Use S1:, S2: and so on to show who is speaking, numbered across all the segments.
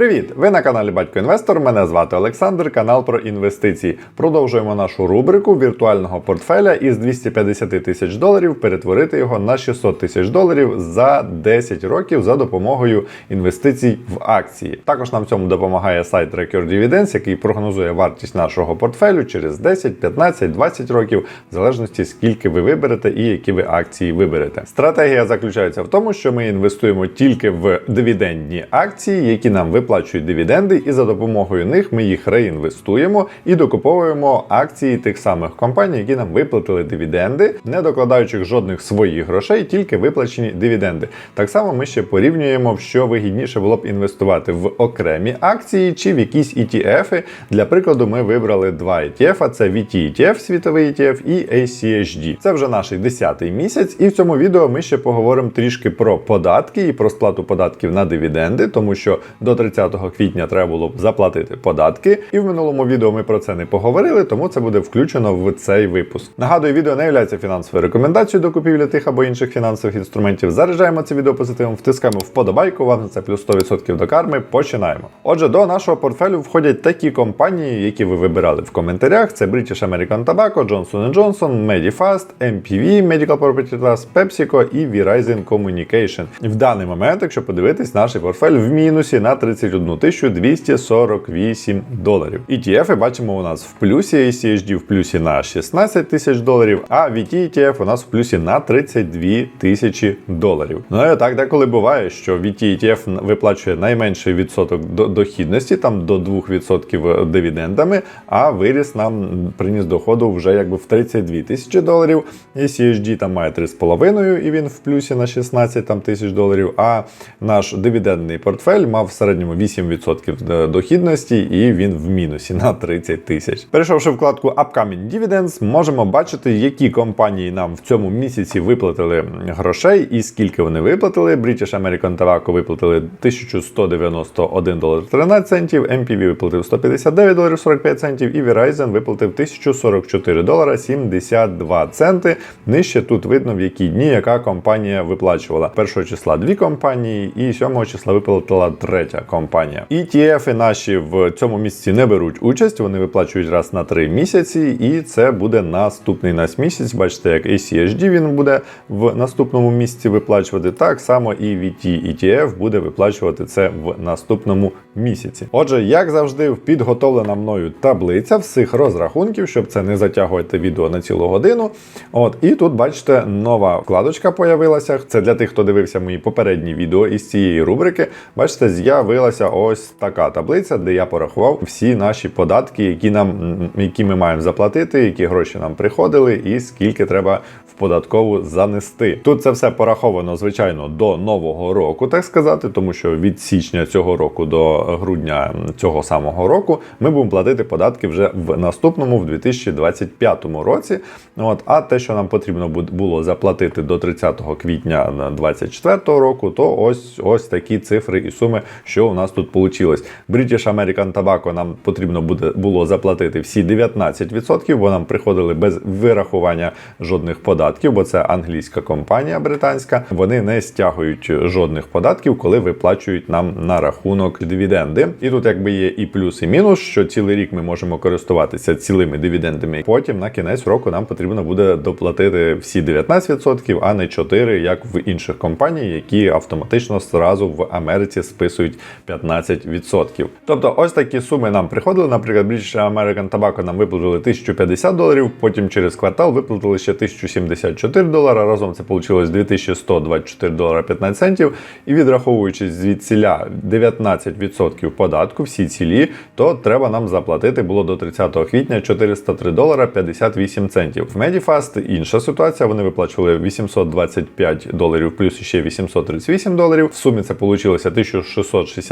S1: Привіт! Ви на каналі Батько Інвестор. Мене звати Олександр, канал про інвестиції. Продовжуємо нашу рубрику віртуального портфеля із 250 тисяч доларів перетворити його на 600 тисяч доларів за 10 років за допомогою інвестицій в акції. Також нам в цьому допомагає сайт Record Dividends, який прогнозує вартість нашого портфелю через 10, 15, 20 років, в залежності скільки ви виберете і які ви акції виберете. Стратегія заключається в тому, що ми інвестуємо тільки в дивідендні акції, які нам виплачують дивіденди, і за допомогою них ми їх реінвестуємо і докуповуємо акції тих самих компаній, які нам виплатили дивіденди, не докладаючи жодних своїх грошей, тільки виплачені дивіденди. Так само ми ще порівнюємо, що вигідніше було б інвестувати в окремі акції чи в якісь ETF. Для прикладу, ми вибрали два ETF, це VT ETF, світовий ETF і ACHD. Це вже наш 10-й місяць, і в цьому відео ми ще поговоримо трішки про податки і про сплату податків на дивіденди, тому що до 30 квітня треба було заплатити податки. І в минулому відео ми про це не поговорили, тому це буде включено в цей випуск. Нагадую, відео не є фінансовою рекомендацією до купівлі тих або інших фінансових інструментів. Заряджаємо це відео позитивом, втискаємо вподобайку. Вам за це плюс 100% до карми. Починаємо. Отже, до нашого портфелю входять такі компанії, які ви вибирали в коментарях: це British American Tobacco, Johnson Johnson, Medifast, MPV, Medical Property Trust, PepsiCo і Verizon Communication. В даний момент, якщо подивитись, наш портфель в мінусі на 31 248 доларів. ETF бачимо у нас в плюсі, ACHD в плюсі на 16 тисяч доларів, а VT ETF у нас в плюсі на 32 тисячі доларів. Ну і так деколи буває, що VT ETF виплачує найменший відсоток до дохідності, там до 2% дивідендами, а виріс нам приніс доходу вже якби в 32 тисячі доларів. ACHD там має 3,5 і він в плюсі на 16 там, тисяч доларів. А наш дивідендний портфель мав в середньому 8% дохідності, і він в мінусі на 30 тисяч. Перейшовши вкладку Upcoming Dividends, можемо бачити, які компанії нам в цьому місяці виплатили грошей і скільки вони виплатили. British American Tobacco виплатили 1191 долар 13 центів, MPV виплатив 159 доларів 45 центів, і Verizon виплатив 1044 долара 72 центи. Нижче тут видно, в які дні яка компанія виплачувала. 1 числа дві компанії, і 7 числа виплатила третя компанія. ETF наші в цьому місяці не беруть участь, вони виплачують раз на 3 місяці, і це буде наступний нас місяць. Бачите, як ACHD він буде в наступному місяці виплачувати. Так само і VT ETF буде виплачувати це в наступному місяці. Отже, як завжди, підготовлена мною таблиця всіх розрахунків, щоб це не затягувати відео на цілу годину. От, і тут, бачите, нова вкладочка появилася. Це для тих, хто дивився мої попередні відео із цієї рубрики. Бачите, з'явилася ось така таблиця, де я порахував всі наші податки, які нам які ми маємо заплатити, які гроші нам приходили, і скільки треба в податкову занести. Тут це все пораховано, звичайно, до нового року, так сказати, тому що від січня цього року до грудня цього самого року ми будемо платити податки вже в наступному, в 2025 році. От, а те, що нам потрібно було заплатити до 30 квітня 2024 року, то ось ось такі цифри і суми, що у нас тут вийшло. British American Tobacco нам потрібно буде було заплатити всі 19%, бо нам приходили без вирахування жодних податків, бо це англійська компанія британська. Вони не стягують жодних податків, коли виплачують нам на рахунок дивіденди. І тут якби є і плюс, і мінус, що цілий рік ми можемо користуватися цілими дивідендами. Потім на кінець року нам потрібно буде доплатити всі 19%, а не 4%, як в інших компаній, які автоматично зразу в Америці списують 15%. Тобто, ось такі суми нам приходили. Наприклад, British American Tobacco нам виплатили 1050 доларів, потім через квартал виплатили ще 1074 долара. Разом це вийшло 2124 долара 15 центів. І відраховуючи звідсіля 19% податку, всі цілі, то треба нам заплатити було до 30 квітня 403 долара 58 центів. В Medifast інша ситуація. Вони виплачували 825 доларів плюс ще 838 доларів. В сумі це вийшло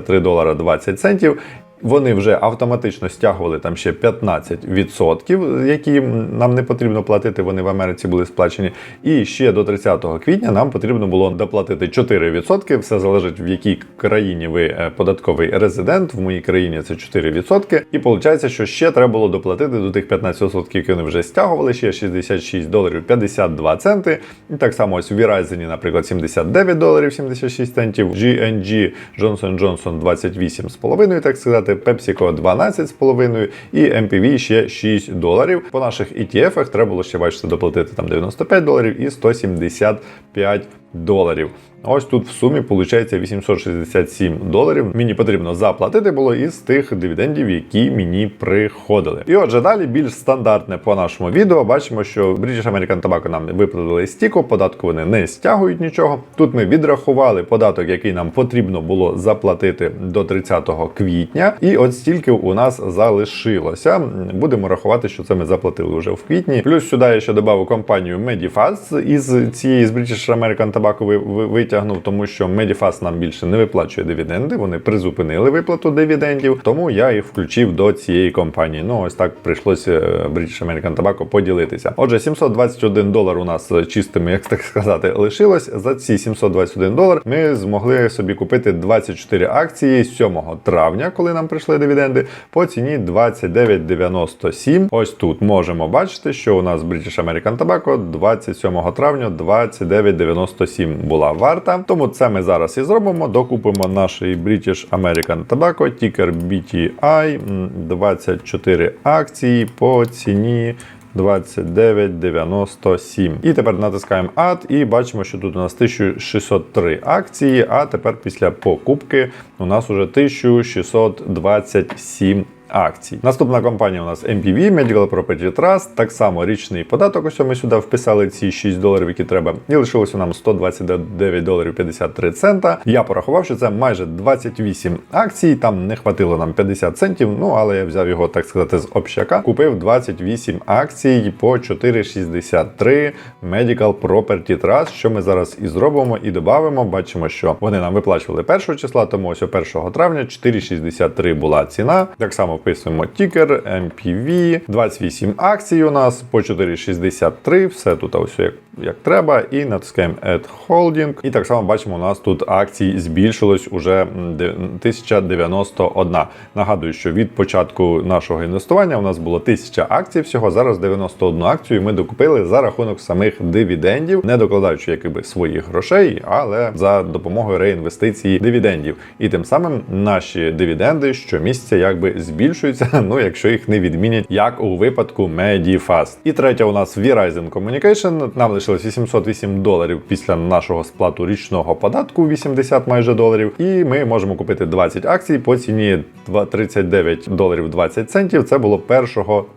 S1: 1663 долара 20 центів. Вони вже автоматично стягували там ще 15%, які нам не потрібно платити. Вони в Америці були сплачені. І ще до 30 квітня нам потрібно було доплатити 4%. Все залежить в якій країні ви е, податковий резидент. В моїй країні це 4%. І виходить, що ще треба було доплатити до тих 15%, які вони вже стягували. Ще 66 доларів 52 центи. І так само ось в Verizon, наприклад, 79 доларів 76 центів. GNG Johnson Johnson 28,5, так сказати. PepsiCo 12,5 і MPV ще 6 доларів. По наших ETF-ах треба було ще бачите доплатити там 95 доларів і 175 доларів. Ось тут в сумі виходить 867 доларів. Мені потрібно заплатити було із тих дивідендів, які мені приходили. І отже, далі більш стандартне по нашому відео. Бачимо, що British American Tobacco нам виплатили стіку, податку вони не стягують нічого. Тут ми відрахували податок, який нам потрібно було заплатити до 30 квітня. І от стільки у нас залишилося. Будемо рахувати, що це ми заплатили вже в квітні. Плюс сюди я ще додав компанію Medifast із цієї з British American Tobacco ви- витягнув, тому що Medifast нам більше не виплачує дивіденди. Вони призупинили виплату дивідендів, тому я їх включив до цієї компанії. Ну ось так прийшлося е, British American Tobacco поділитися. Отже, 721 долар у нас чистими, як так сказати, лишилось. За ці 721 долар ми змогли собі купити 24 акції 7 травня, коли нам прийшли дивіденди, по ціні 29,97. Ось тут можемо бачити, що у нас British American Tobacco 27 травня 29,97 була варта. Тому це ми зараз і зробимо. Докупимо наш British American Tobacco, тікер BTI, 24 акції по ціні. 29,97. І тепер натискаємо Add і бачимо, що тут у нас 1603 акції, а тепер після покупки у нас уже 1627 акцій. Наступна компанія у нас MPV, Medical Property Trust. Так само річний податок. Ось ми сюди вписали ці 6 доларів, які треба. І лишилося нам 129 доларів 53 цента. Я порахував, що це майже 28 акцій. Там не хватило нам 50 центів. Ну але я взяв його, так сказати, з общака. Купив 28 акцій по 4,63 Medical Property Trust, що ми зараз і зробимо, і додамо. Бачимо, що вони нам виплачували 1 числа, тому ось 1 травня 4,63 була ціна. Так само вписуємо тікер, MPV, 28 акцій у нас по 4,63. Все тут ось як, як треба. І натискаємо Add Holding. І так само бачимо, у нас тут акцій збільшилось уже 1091. Нагадую, що від початку нашого інвестування у нас було 1000 акцій всього. Зараз 91 акцію ми докупили за рахунок самих дивідендів, не докладаючи якби своїх грошей, але за допомогою реінвестиції дивідендів. І тим самим наші дивіденди щомісяця якби збільшуються, ну якщо їх не відмінять, як у випадку Medifast. І третя у нас Verizon Communication. Нам лишилось 808 доларів після нашого сплату річного податку 80 майже доларів. І ми можемо купити 20 акцій по ціні 39 доларів 20 центів. Це було 1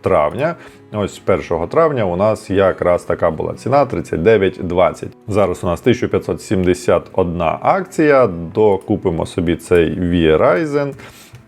S1: травня. Ось 1 травня у нас якраз така була ціна 39,20. Зараз у нас 1571 акція. Докупимо собі цей Verizon.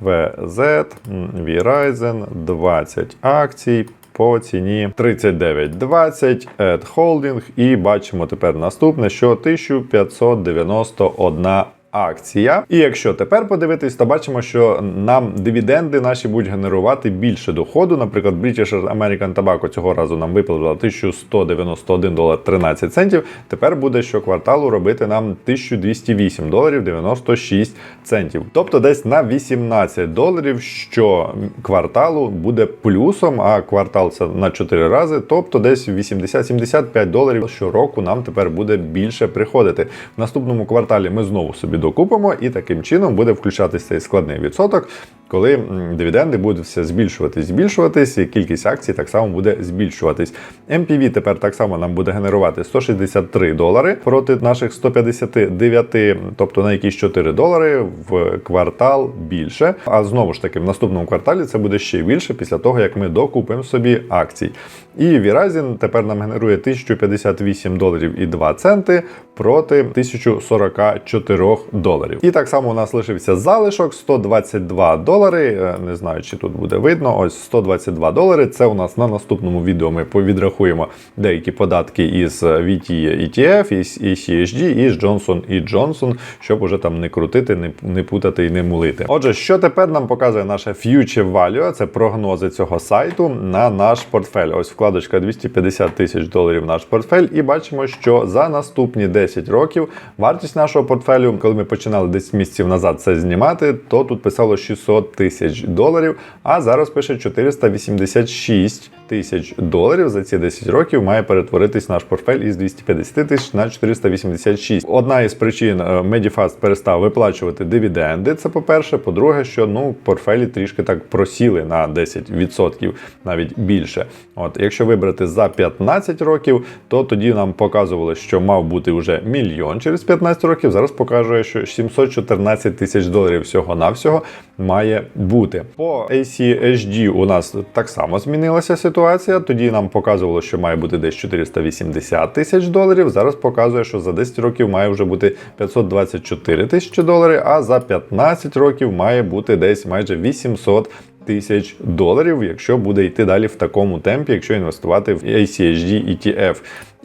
S1: VZ, м, Verizon, 20 акцій по ціні 39,20 Ed Holding. І бачимо тепер наступне, що 1591 акція. І якщо тепер подивитись, то бачимо, що нам дивіденди наші будуть генерувати більше доходу. Наприклад, British American Tobacco цього разу нам виплатила 1191 долар 13 центів. Тепер буде щокварталу робити нам 1208 доларів 96 центів. Тобто десь на 18 доларів що кварталу буде плюсом, а квартал це на 4 рази. Тобто десь 80-75 доларів щороку нам тепер буде більше приходити. В наступному кварталі ми знову собі докупимо, і таким чином буде включатися цей складний відсоток, коли дивіденди будуть все збільшуватись, збільшуватись, і кількість акцій так само буде збільшуватись. MPV тепер так само нам буде генерувати 163 долари проти наших 159, тобто на якісь 4 долари в квартал більше. А знову ж таки, в наступному кварталі це буде ще більше після того, як ми докупимо собі акцій. І Verizon тепер нам генерує 1058 доларів і 2 центи проти 1044 доларів. І так само у нас лишився залишок 122 долари. Долари. Е, Не знаю, чи тут буде видно. Ось 122 долари. Це у нас на наступному відео. Ми повідрахуємо деякі податки із VT ETF, із ECHG, і з Johnson Johnson, щоб уже там не крутити, не, не путати і не мулити. Отже, що тепер нам показує наша Future Value, це прогнози цього сайту на наш портфель. Ось вкладочка 250 тисяч доларів наш портфель, і бачимо, що за наступні 10 років вартість нашого портфелю, коли ми починали десь місяців назад це знімати, то тут писало 600 тисяч доларів, а зараз пише 486 тисяч доларів за ці 10 років має перетворитись наш портфель із 250 тисяч на 486. Одна із причин е, Medifast перестав виплачувати дивіденди. Це по-перше. По-друге, що ну портфелі трішки так просіли на 10%, навіть більше. От, якщо вибрати за 15 років, то тоді нам показували, що мав бути вже мільйон через 15 років. Зараз показує, що 714 тисяч доларів всього-навсього має бути. По ACHD у нас так само змінилася ситуація. Тоді нам показувало, що має бути десь 480 тисяч доларів. Зараз показує, що за 10 років має вже бути 524 тисячі доларів, а за 15 років має бути десь майже 800 тисяч доларів, якщо буде йти далі в такому темпі, якщо інвестувати в ACHD ETF.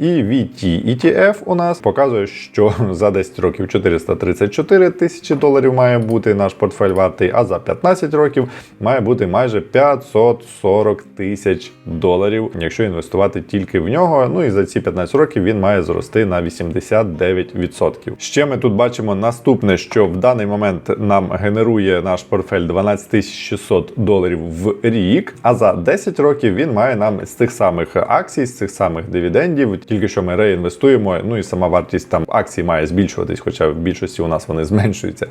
S1: І VT ETF у нас показує, що за 10 років 434 тисячі доларів має бути наш портфель вартий, а за 15 років має бути майже 540 тисяч доларів, якщо інвестувати тільки в нього. Ну і за ці 15 років він має зрости на 89%. Ще ми тут бачимо наступне, що в даний момент нам генерує наш портфель 12 600 доларів в рік, а за 10 років він має нам з цих самих акцій, з цих самих дивідендів, тільки що ми реінвестуємо. Ну і сама вартість там акцій має збільшуватись, хоча в більшості у нас вони зменшуються.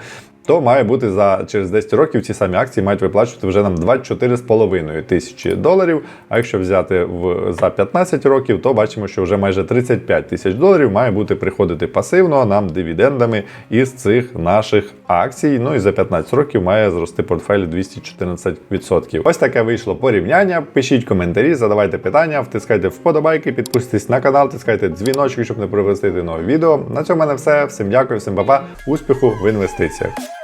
S1: То має бути за через 10 років ці самі акції мають виплачувати вже нам 24,5 тисячі доларів. А якщо взяти в за 15 років, то бачимо, що вже майже 35 тисяч доларів має бути приходити пасивно нам дивідендами із цих наших акцій. Ну і за 15 років має зрости портфель 214%. Ось таке вийшло порівняння. Пишіть коментарі, задавайте питання, втискайте вподобайки, підписуйтесь на канал, тискайте дзвіночки, щоб не пропустити нове відео. На цьому в мене все. Всім дякую, всім па-па, успіху в інвестиціях.